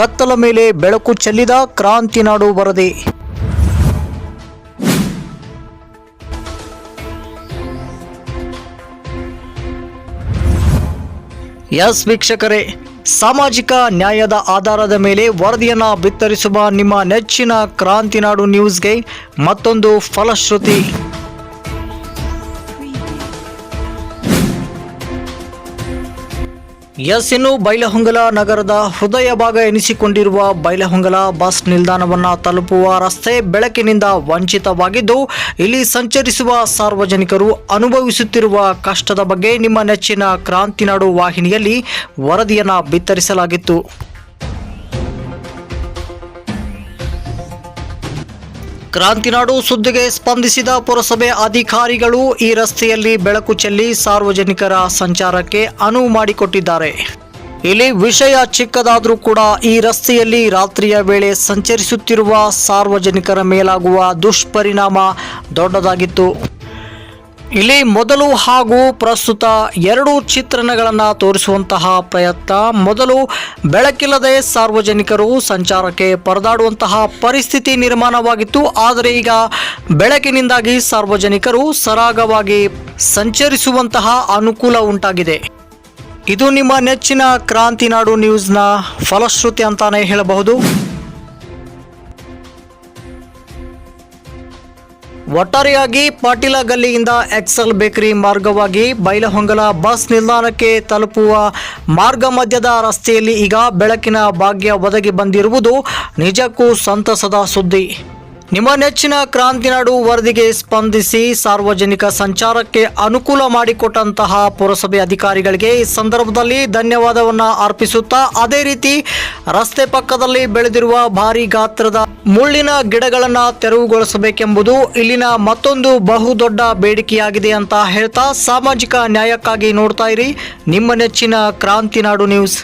ಕತ್ತಲ ಮೇಲೆ ಬೆಳಕು ಚೆಲ್ಲಿದ ಕ್ರಾಂತಿ ನಾಡು ವರದಿ. ಎಸ್ ವೀಕ್ಷಕರೇ, ಸಾಮಾಜಿಕ ನ್ಯಾಯದ ಆಧಾರದ ಮೇಲೆ ವರದಿಯನ್ನು ಬಿತ್ತರಿಸುವ ನಿಮ್ಮ ನೆಚ್ಚಿನ ಕ್ರಾಂತಿನಾಡು ನ್ಯೂಸ್ಗೆ ಮತ್ತೊಂದು ಫಲಶ್ರುತಿ. ಎಸ್ ಬೈಲಹೊಂಗಲ ನಗರದ ಹೃದಯ ಭಾಗ ಎನಿಸಿಕೊಂಡಿರುವ ಬೈಲಹೊಂಗಲ ಬಸ್ ನಿಲ್ದಾಣವನ್ನು ತಲುಪುವ ರಸ್ತೆ ಬೆಳಕಿನಿಂದ ವಂಚಿತವಾಗಿದ್ದು, ಇಲ್ಲಿ ಸಂಚರಿಸುವ ಸಾರ್ವಜನಿಕರು ಅನುಭವಿಸುತ್ತಿರುವ ಕಷ್ಟದ ಬಗ್ಗೆ ನಿಮ್ಮ ನೆಚ್ಚಿನ ಕ್ರಾಂತಿನಾಡು ವಾಹಿನಿಯಲ್ಲಿ ವರದಿಯನ್ನು ಬಿತ್ತರಿಸಲಾಗಿತ್ತು. ಕ್ರಾಂತಿನಾಡು ಸುದ್ದಿಗೆ ಸ್ಪಂದಿಸಿದ ಪುರಸಭೆ ಅಧಿಕಾರಿಗಳು ಈ ರಸ್ತೆಯಲ್ಲಿ ಬೆಳಕು ಚೆಲ್ಲಿ ಸಾರ್ವಜನಿಕರ ಸಂಚಾರಕ್ಕೆ ಅನುವು ಮಾಡಿಕೊಟ್ಟಿದ್ದಾರೆ. ಇಲ್ಲಿ ವಿಷಯ ಚಿಕ್ಕದಾದರೂ ಕೂಡ ಈ ರಸ್ತೆಯಲ್ಲಿ ರಾತ್ರಿಯ ವೇಳೆ ಸಂಚರಿಸುತ್ತಿರುವ ಸಾರ್ವಜನಿಕರ ಮೇಲಾಗುವ ದುಷ್ಪರಿಣಾಮ ದೊಡ್ಡದಾಗಿತ್ತು. ಇಲ್ಲಿ ಮೊದಲು ಹಾಗೂ ಪ್ರಸ್ತುತ ಎರಡು ಚಿತ್ರಣಗಳನ್ನು ತೋರಿಸುವಂತಹ ಪ್ರಯತ್ನ. ಮೊದಲು ಬೆಳಕಿಲ್ಲದೆ ಸಾರ್ವಜನಿಕರು ಸಂಚಾರಕ್ಕೆ ಪರದಾಡುವಂತಹ ಪರಿಸ್ಥಿತಿ ನಿರ್ಮಾಣವಾಗಿತ್ತು. ಆದರೆ ಈಗ ಬೆಳಕಿನಿಂದಾಗಿ ಸಾರ್ವಜನಿಕರು ಸರಾಗವಾಗಿ ಸಂಚರಿಸುವಂತಹ ಅನುಕೂಲ ಉಂಟಾಗಿದೆ. ಇದು ನಿಮ್ಮ ನೆಚ್ಚಿನ ಕ್ರಾಂತಿನಾಡು ನ್ಯೂಸ್ನ ಫಲಶ್ರುತಿ ಅಂತಾನೆ ಹೇಳಬಹುದು. ಒಟ್ಟಾರೆಯಾಗಿ ಪಾಟೀಲ ಗಲ್ಲಿಯಿಂದ ಎಕ್ಸೆಲ್ ಬೇಕರಿ ಮಾರ್ಗವಾಗಿ ಬೈಲಹೊಂಗಲ ಬಸ್ ನಿಲ್ದಾಣಕ್ಕೆ ತಲುಪುವ ಮಾರ್ಗ ಮಧ್ಯದ ರಸ್ತೆಯಲ್ಲಿ ಈಗ ಬೆಳಕಿನ ಭಾಗ್ಯ ಒದಗಿ ಬಂದಿರುವುದು ನಿಜಕ್ಕೂ ಸಂತಸದ ಸುದ್ದಿ. ನಿಮ್ಮ ನೆಚ್ಚಿನ ಕ್ರಾಂತಿನಾಡು ವರದಿಗೆ ಸ್ಪಂದಿಸಿ ಸಾರ್ವಜನಿಕ ಸಂಚಾರಕ್ಕೆ ಅನುಕೂಲ ಮಾಡಿಕೊಟ್ಟಂತಹ ಪುರಸಭೆ ಅಧಿಕಾರಿಗಳಿಗೆ ಈ ಸಂದರ್ಭದಲ್ಲಿ ಧನ್ಯವಾದವನ್ನು ಅರ್ಪಿಸುತ್ತಾ, ಅದೇ ರೀತಿ ರಸ್ತೆ ಪಕ್ಕದಲ್ಲಿ ಬೆಳೆದಿರುವ ಭಾರಿ ಗಾತ್ರದ ಮುಳ್ಳಿನ ಗಿಡಗಳನ್ನು ತೆರವುಗೊಳಿಸಬೇಕೆಂಬುದು ಇಲ್ಲಿನ ಮತ್ತೊಂದು ಬಹುದೊಡ್ಡ ಬೇಡಿಕೆಯಾಗಿದೆ ಅಂತ ಹೇಳ್ತಾ ಸಾಮಾಜಿಕ ನ್ಯಾಯಕ್ಕಾಗಿ ನೋಡ್ತಾ ಇರಿ. ನಿಮ್ಮ ನೆಚ್ಚಿನ ಕ್ರಾಂತಿನಾಡು ನ್ಯೂಸ್.